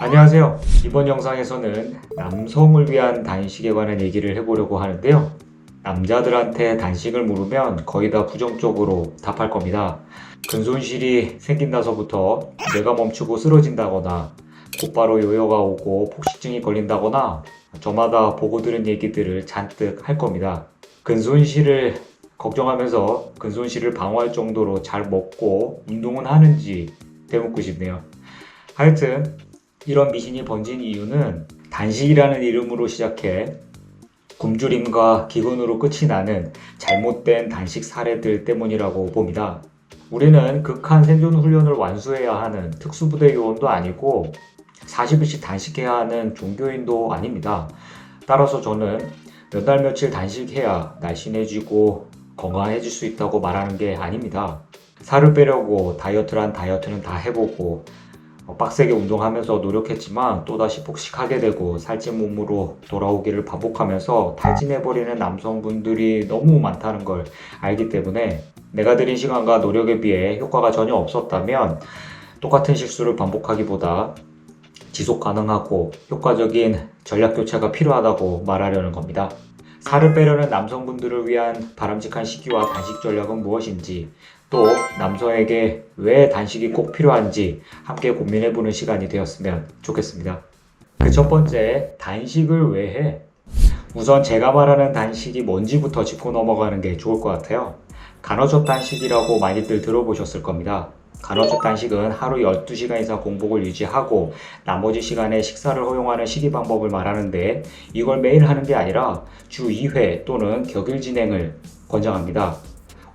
안녕하세요. 이번 영상에서는 남성을 위한 단식에 관한 얘기를 해보려고 하는데요. 남자들한테 단식을 물으면 거의 다 부정적으로 답할 겁니다. 근손실이 생긴다서부터 뇌가 멈추고 쓰러진다거나 곧바로 요요가 오고 폭식증이 걸린다거나 저마다 보고 들은 얘기들을 잔뜩 할 겁니다. 근손실을 걱정하면서 근손실을 방어할 정도로 잘 먹고 운동은 하는지 되묻고 싶네요. 하여튼 이런 미신이 번진 이유는 단식이라는 이름으로 시작해 굶주림과 기근으로 끝이 나는 잘못된 단식 사례들 때문이라고 봅니다. 우리는 극한 생존 훈련을 완수해야 하는 특수부대 요원도 아니고 40일씩 단식해야 하는 종교인도 아닙니다. 따라서 저는 몇 달 며칠 단식해야 날씬해지고 건강해질 수 있다고 말하는 게 아닙니다. 살을 빼려고 다이어트란 다이어트는 다 해보고 어, 빡세게 운동하면서 노력했지만 또다시 폭식하게 되고 살찐 몸으로 돌아오기를 반복하면서 탈진해버리는 남성분들이 너무 많다는 걸 알기 때문에 내가 들인 시간과 노력에 비해 효과가 전혀 없었다면 똑같은 실수를 반복하기보다 지속 가능하고 효과적인 전략 교체가 필요하다고 말하려는 겁니다. 살을 빼려는 남성분들을 위한 바람직한 식이와 단식 전략은 무엇인지 또 남성에게 왜 단식이 꼭 필요한지 함께 고민해보는 시간이 되었으면 좋겠습니다. 그 첫 번째, 단식을 왜 해? 우선 제가 말하는 단식이 뭔지부터 짚고 넘어가는 게 좋을 것 같아요. 간헐적 단식이라고 많이들 들어보셨을 겁니다. 간헐적 단식은 하루 12시간 이상 공복을 유지하고 나머지 시간에 식사를 허용하는 식이 방법을 말하는데 이걸 매일 하는 게 아니라 주 2회 또는 격일 진행을 권장합니다.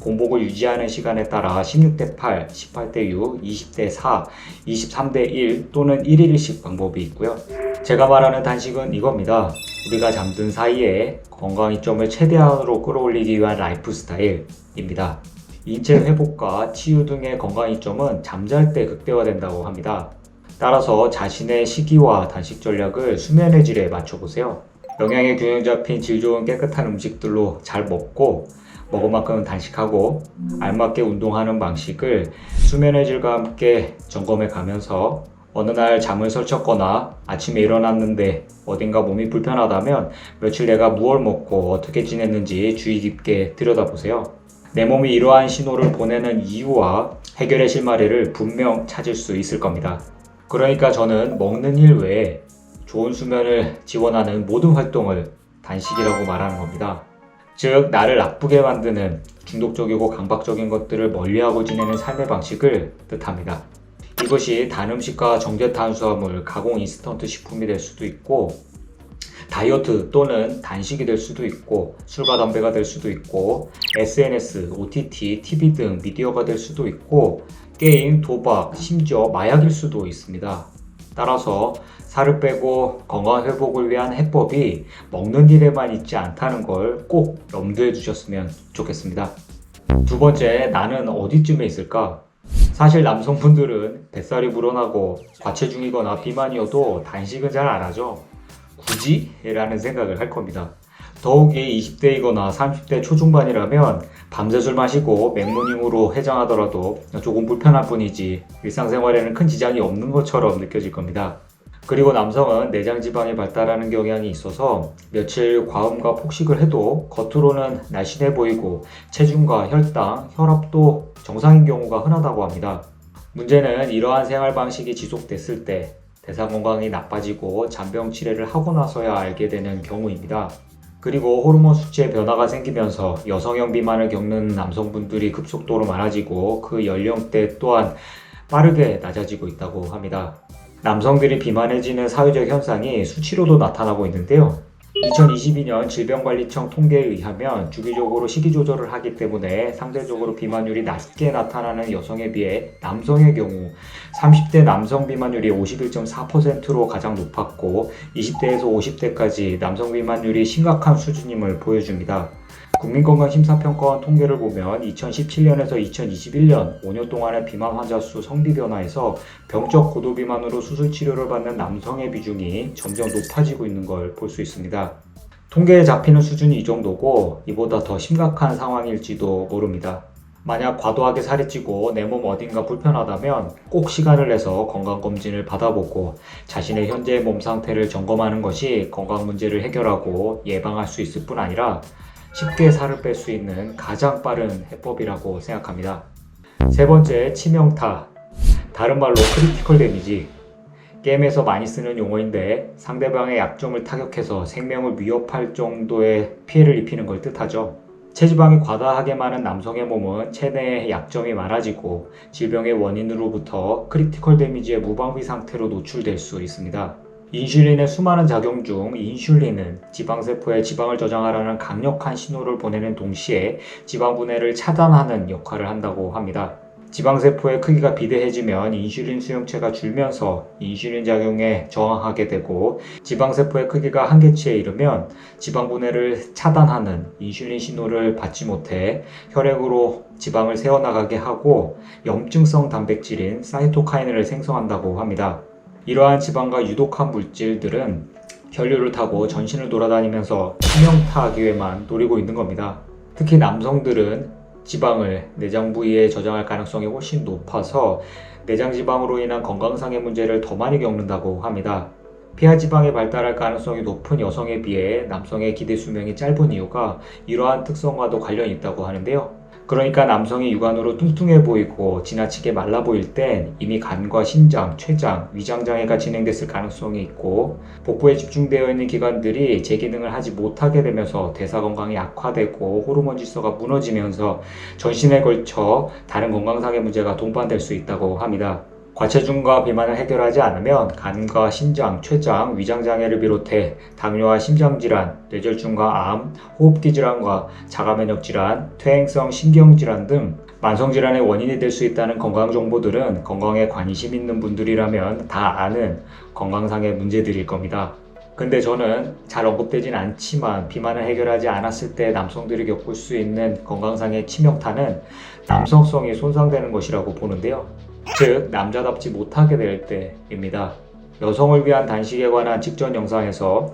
공복을 유지하는 시간에 따라 16대 8, 18대 6, 20대 4, 23대 1 또는 1일 1식 방법이 있고요. 제가 말하는 단식은 이겁니다. 우리가 잠든 사이에 건강 이점을 최대한으로 끌어올리기 위한 라이프 스타일입니다. 인체 회복과 치유 등의 건강 이점은 잠잘 때 극대화된다고 합니다. 따라서 자신의 식이와 단식 전략을 수면의 질에 맞춰보세요. 영양의 균형 잡힌 질 좋은 깨끗한 음식들로 잘 먹고 먹은 만큼 단식하고 알맞게 운동하는 방식을 수면의 질과 함께 점검해 가면서 어느 날 잠을 설쳤거나 아침에 일어났는데 어딘가 몸이 불편하다면 며칠 내가 무얼 먹고 어떻게 지냈는지 주의 깊게 들여다보세요. 내 몸이 이러한 신호를 보내는 이유와 해결의 실마리를 분명 찾을 수 있을 겁니다. 그러니까 저는 먹는 일 외에 좋은 수면을 지원하는 모든 활동을 단식이라고 말하는 겁니다. 즉, 나를 나쁘게 만드는 중독적이고 강박적인 것들을 멀리하고 지내는 삶의 방식을 뜻합니다. 이것이 단 음식과 정제 탄수화물, 가공 인스턴트 식품이 될 수도 있고, 다이어트 또는 단식이 될 수도 있고, 술과 담배가 될 수도 있고, SNS, OTT, TV 등 미디어가 될 수도 있고, 게임, 도박, 심지어 마약일 수도 있습니다. 따라서 살을 빼고 건강 회복을 위한 해법이 먹는 일에만 있지 않다는 걸 꼭 염두에 두셨으면 좋겠습니다. 두 번째, 나는 어디쯤에 있을까? 사실 남성분들은 뱃살이 불어나고 과체중이거나 비만이어도 단식은 잘 안 하죠. 굳이? 라는 생각을 할 겁니다. 더욱이 20대이거나 30대 초중반이라면 밤새 술 마시고 맥모닝으로 해장하더라도 조금 불편할 뿐이지 일상생활에는 큰 지장이 없는 것처럼 느껴질 겁니다. 그리고 남성은 내장 지방이 발달하는 경향이 있어서 며칠 과음과 폭식을 해도 겉으로는 날씬해 보이고 체중과 혈당, 혈압도 정상인 경우가 흔하다고 합니다. 문제는 이러한 생활 방식이 지속됐을 때 대사 건강이 나빠지고 잔병 치레를 하고 나서야 알게 되는 경우입니다. 그리고 호르몬 수치의 변화가 생기면서 여성형 비만을 겪는 남성분들이 급속도로 많아지고 그 연령대 또한 빠르게 낮아지고 있다고 합니다. 남성들이 비만해지는 사회적 현상이 수치로도 나타나고 있는데요. 2022년 질병관리청 통계에 의하면 주기적으로 식이 조절을 하기 때문에 상대적으로 비만율이 낮게 나타나는 여성에 비해 남성의 경우 30대 남성 비만율이 51.4%로 가장 높았고 20대에서 50대까지 남성 비만율이 심각한 수준임을 보여줍니다. 국민건강심사평가원 통계를 보면 2017년에서 2021년 5년 동안의 비만 환자 수 성비 변화에서 병적 고도비만으로 수술 치료를 받는 남성의 비중이 점점 높아지고 있는 걸 볼 수 있습니다. 통계에 잡히는 수준이 이 정도고 이보다 더 심각한 상황일지도 모릅니다. 만약 과도하게 살이 찌고 내 몸 어딘가 불편하다면 꼭 시간을 내서 건강검진을 받아보고 자신의 현재 몸 상태를 점검하는 것이 건강 문제를 해결하고 예방할 수 있을 뿐 아니라 쉽게 살을 뺄 수 있는 가장 빠른 해법이라고 생각합니다. 세 번째, 치명타. 다른 말로 크리티컬 데미지. 게임에서 많이 쓰는 용어인데 상대방의 약점을 타격해서 생명을 위협할 정도의 피해를 입히는 걸 뜻하죠. 체지방이 과다하게 많은 남성의 몸은 체내에 약점이 많아지고 질병의 원인으로부터 크리티컬 데미지의 무방비 상태로 노출될 수 있습니다. 인슐린의 수많은 작용 중 인슐린은 지방세포에 지방을 저장하라는 강력한 신호를 보내는 동시에 지방 분해를 차단하는 역할을 한다고 합니다. 지방세포의 크기가 비대해지면 인슐린 수용체가 줄면서 인슐린 작용에 저항하게 되고 지방세포의 크기가 한계치에 이르면 지방 분해를 차단하는 인슐린 신호를 받지 못해 혈액으로 지방을 새어나가게 하고 염증성 단백질인 사이토카이는을 생성한다고 합니다. 이러한 지방과 유독한 물질들은 혈류를 타고 전신을 돌아다니면서 치명타 기회만 노리고 있는 겁니다. 특히 남성들은 지방을 내장 부위에 저장할 가능성이 훨씬 높아서 내장 지방으로 인한 건강상의 문제를 더 많이 겪는다고 합니다. 피하 지방이 발달할 가능성이 높은 여성에 비해 남성의 기대 수명이 짧은 이유가 이러한 특성과도 관련이 있다고 하는데요. 그러니까 남성이 육안으로 뚱뚱해 보이고 지나치게 말라 보일 땐 이미 간과 신장, 췌장, 위장 장애가 진행됐을 가능성이 있고 복부에 집중되어 있는 기관들이 제 기능을 하지 못하게 되면서 대사 건강이 악화되고 호르몬 질서가 무너지면서 전신에 걸쳐 다른 건강상의 문제가 동반될 수 있다고 합니다. 과체중과 비만을 해결하지 않으면 간과 신장, 췌장, 위장 장애를 비롯해 당뇨와 심장질환, 뇌졸중과 암, 호흡기 질환과 자가면역 질환, 퇴행성 신경 질환 등 만성 질환의 원인이 될 수 있다는 건강 정보들은 건강에 관심 있는 분들이라면 다 아는 건강상의 문제들일 겁니다. 근데 저는 잘 언급되진 않지만 비만을 해결하지 않았을 때 남성들이 겪을 수 있는 건강상의 치명타는 남성성이 손상되는 것이라고 보는데요. 즉 남자답지 못하게 될 때입니다. 여성을 위한 단식에 관한 직전 영상에서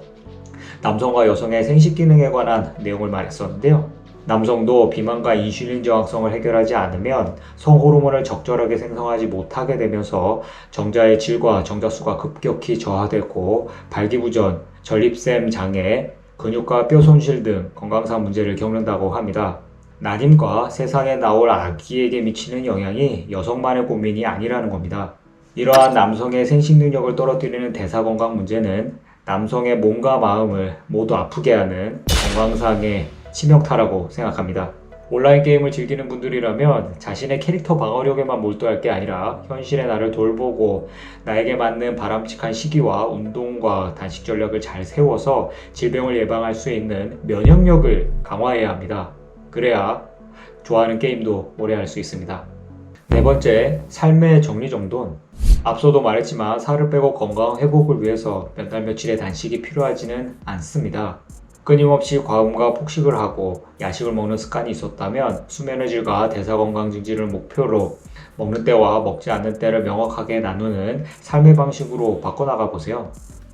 남성과 여성의 생식 기능에 관한 내용을 말했었는데요. 남성도 비만과 인슐린 저항성을 해결하지 않으면 성호르몬을 적절하게 생성하지 못하게 되면서 정자의 질과 정자수가 급격히 저하되고 발기부전, 전립샘 장애, 근육과 뼈 손실 등 건강상 문제를 겪는다고 합니다. 난임과 세상에 나올 아기에게 미치는 영향이 여성만의 고민이 아니라는 겁니다. 이러한 남성의 생식 능력을 떨어뜨리는 대사 건강 문제는 남성의 몸과 마음을 모두 아프게 하는 건강상의 치명타라고 생각합니다. 온라인 게임을 즐기는 분들이라면 자신의 캐릭터 방어력에만 몰두할 게 아니라 현실의 나를 돌보고 나에게 맞는 바람직한 시기와 운동과 단식 전략을 잘 세워서 질병을 예방할 수 있는 면역력을 강화해야 합니다. 그래야 좋아하는 게임도 오래 할 수 있습니다. 네 번째, 삶의 정리정돈. 앞서도 말했지만 살을 빼고 건강 회복을 위해서 몇 달 며칠의 단식이 필요하지는 않습니다. 끊임없이 과음과 폭식을 하고 야식을 먹는 습관이 있었다면 수면의 질과 대사 건강 증진을 목표로 먹는 때와 먹지 않는 때를 명확하게 나누는 삶의 방식으로 바꿔나가 보세요.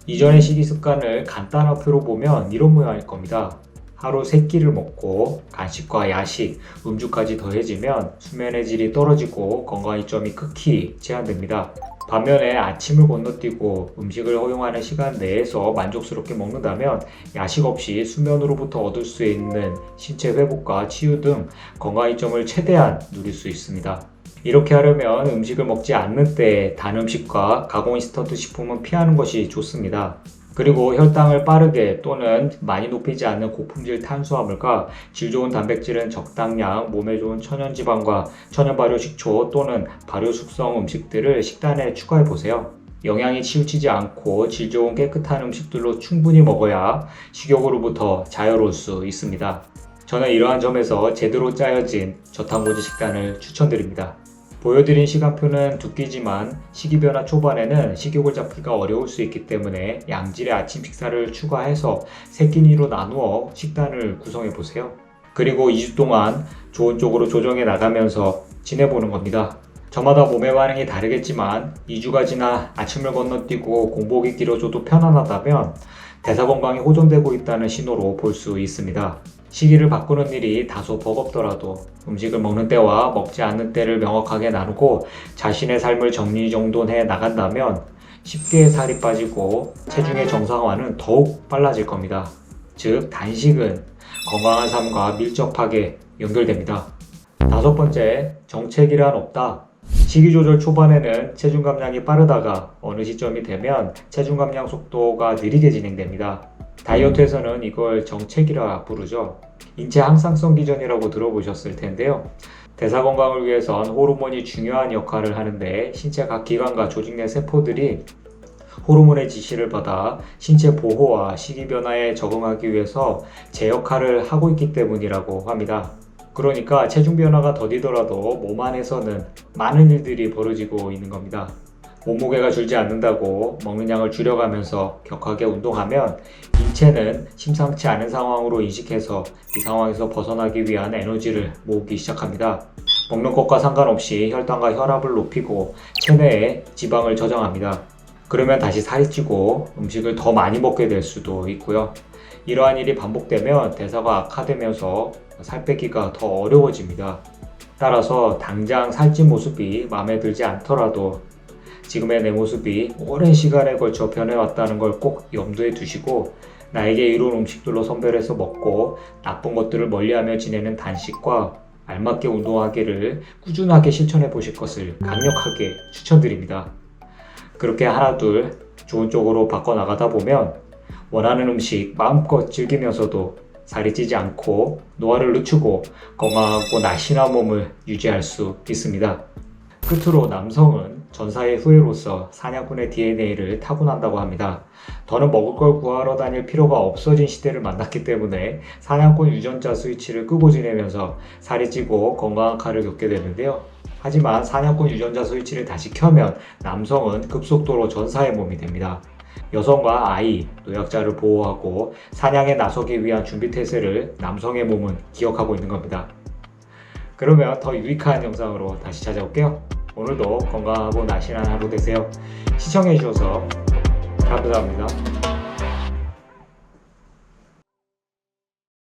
이전의 식이 습관을 간단한 표로 보면 이런 모양일 겁니다. 하루 3끼를 먹고 간식과 야식, 음주까지 더해지면 수면의 질이 떨어지고 건강 이점이 극히 제한됩니다. 반면에 아침을 건너뛰고 음식을 허용하는 시간 내에서 만족스럽게 먹는다면 야식 없이 수면으로부터 얻을 수 있는 신체 회복과 치유 등 건강 이점을 최대한 누릴 수 있습니다. 이렇게 하려면 음식을 먹지 않는 때단 음식과 가공 인스턴트 식품은 피하는 것이 좋습니다. 그리고 혈당을 빠르게 또는 많이 높이지 않는 고품질 탄수화물과 질 좋은 단백질은 적당량, 몸에 좋은 천연지방과 천연발효 식초 또는 발효 숙성 음식들을 식단에 추가해 보세요. 영양이 치우치지 않고 질 좋은 깨끗한 음식들로 충분히 먹어야 식욕으로부터 자유로울 수 있습니다. 저는 이러한 점에서 제대로 짜여진 저탄고지 식단을 추천드립니다. 보여드린 시간표는 두 끼지만 식이 변화 초반에는 식욕을 잡기가 어려울 수 있기 때문에 양질의 아침 식사를 추가해서 세 끼니로 나누어 식단을 구성해 보세요. 그리고 2주 동안 좋은 쪽으로 조정해 나가면서 지내보는 겁니다. 저마다 몸의 반응이 다르겠지만 2주가 지나 아침을 건너뛰고 공복이 길어져도 편안하다면 대사 건강이 호전되고 있다는 신호로 볼 수 있습니다. 시기를 바꾸는 일이 다소 버겁더라도 음식을 먹는 때와 먹지 않는 때를 명확하게 나누고 자신의 삶을 정리정돈해 나간다면 쉽게 살이 빠지고 체중의 정상화는 더욱 빨라질 겁니다. 즉, 단식은 건강한 삶과 밀접하게 연결됩니다. 다섯 번째, 정책이란 없다. 식이 조절 초반에는 체중 감량이 빠르다가 어느 시점이 되면 체중 감량 속도가 느리게 진행됩니다. 다이어트에서는 이걸 정책이라 부르죠. 인체 항상성 기전이라고 들어보셨을 텐데요. 대사 건강을 위해선 호르몬이 중요한 역할을 하는데 신체 각 기관과 조직 내 세포들이 호르몬의 지시를 받아 신체 보호와 식이 변화에 적응하기 위해서 제 역할을 하고 있기 때문이라고 합니다. 그러니까 체중 변화가 더디더라도 몸 안에서는 많은 일들이 벌어지고 있는 겁니다. 몸무게가 줄지 않는다고 먹는 양을 줄여가면서 격하게 운동하면 인체는 심상치 않은 상황으로 인식해서 이 상황에서 벗어나기 위한 에너지를 모으기 시작합니다. 먹는 것과 상관없이 혈당과 혈압을 높이고 체내에 지방을 저장합니다. 그러면 다시 살이 찌고 음식을 더 많이 먹게 될 수도 있고요. 이러한 일이 반복되면 대사가 악화되면서 살 빼기가 더 어려워집니다. 따라서 당장 살찐 모습이 마음에 들지 않더라도 지금의 내 모습이 오랜 시간에 걸쳐 변해왔다는 걸 꼭 염두에 두시고 나에게 이로운 음식들로 선별해서 먹고 나쁜 것들을 멀리하며 지내는 단식과 알맞게 운동하기를 꾸준하게 실천해 보실 것을 강력하게 추천드립니다. 그렇게 하나둘 좋은 쪽으로 바꿔 나가다 보면 원하는 음식 마음껏 즐기면서도 살이 찌지 않고 노화를 늦추고 건강하고 날씬한 몸을 유지할 수 있습니다. 끝으로 남성은 전사의 후예로서 사냥꾼의 DNA를 타고난다고 합니다. 더는 먹을 걸 구하러 다닐 필요가 없어진 시대를 만났기 때문에 사냥꾼 유전자 스위치를 끄고 지내면서 살이 찌고 건강한 칼을 겪게 되는데요. 하지만 사냥꾼 유전자 스위치를 다시 켜면 남성은 급속도로 전사의 몸이 됩니다. 여성과 아이, 노약자를 보호하고 사냥에 나서기 위한 준비 태세를 남성의 몸은 기억하고 있는 겁니다. 그러면 더 유익한 영상으로 다시 찾아올게요. 오늘도 건강하고 날씬한 하루 되세요. 시청해주셔서 감사합니다.